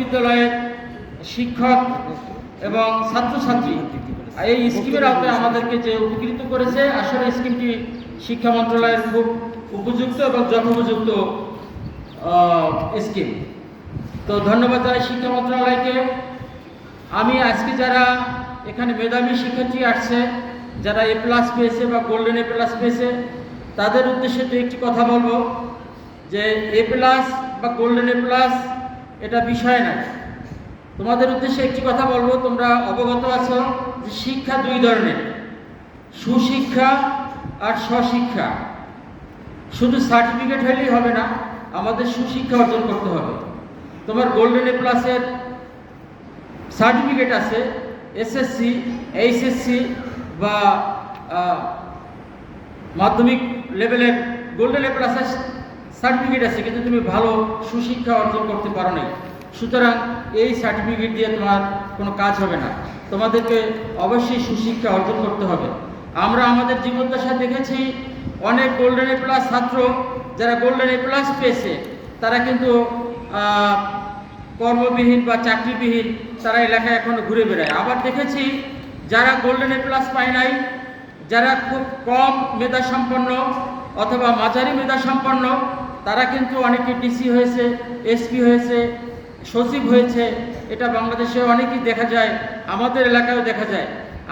বিদ্যালয়ের শিক্ষক এবং ছাত্রছাত্রী এই স্কিমের আওতায় আমাদেরকে যে উপকৃত করেছে আসলে স্কিমটি শিক্ষা মন্ত্রণালয়ের খুব উপযুক্ত এবং যথোপযুক্ত আহ, স্কিম। তো ধন্যবাদ জানাই শিক্ষা মন্ত্রণালয়কে। আমি আজকে যারা এখানে মেধাবী শিক্ষার্থী আসছে যারা এ প্লাস পেয়েছে বা গোল্ডেন এ প্লাস পেয়েছে তাদের উদ্দেশ্যে দু একটি কথা বলব যে এ প্লাস বা গোল্ডেন এ প্লাস এটা বিষয় না। তোমাদের উদ্দেশ্যে একটি কথা বলব, তোমরা অবগত আছো যে শিক্ষা দুই ধরনের, সুশিক্ষা আর স্বশিক্ষা। শুধু সার্টিফিকেট হলেই হবে না, আমাদের সুশিক্ষা অর্জন করতে হবে। তোমার গোল্ডেন এ প্লাসের সার্টিফিকেট আছে এসএসসি এইচএসসি বা মাধ্যমিক লেভেলের গোল্ডেন এ প্লাসের সার্টিফিকেট আছে, কিন্তু তুমি ভালো সুশিক্ষা অর্জন করতে পারো নাই। সুতরাং এই সার্টিফিকেট দিয়ে তোমার কোনো কাজ হবে না। তোমাদেরকে অবশ্যই সুশিক্ষা অর্জন করতে হবে। আমরা আমাদের জীবদ্দশা দেখেছি, অনেক গোল্ডেন এ প্লাস ছাত্র যারা গোল্ডেন এ প্লাস পেয়েছে, তারা কিন্তু কর্মবিহীন বা চাকরিবিহীন, তারা এলাকায় এখনও ঘুরে বেড়ায়। আবার দেখেছি, যারা গোল্ডেন এ প্লাস পায় নাই, যারা খুব কম মেধা সম্পন্ন অথবা মাঝারি মেধা সম্পন্ন তারা কিন্তু অনেকে ডিসি হয়েছে এসপি হয়েছে, সচিব হয়েছে, এটা বাংলাদেশে অনেকেই দেখা যায়, আমাদের এলাকায়ও দেখা যায়।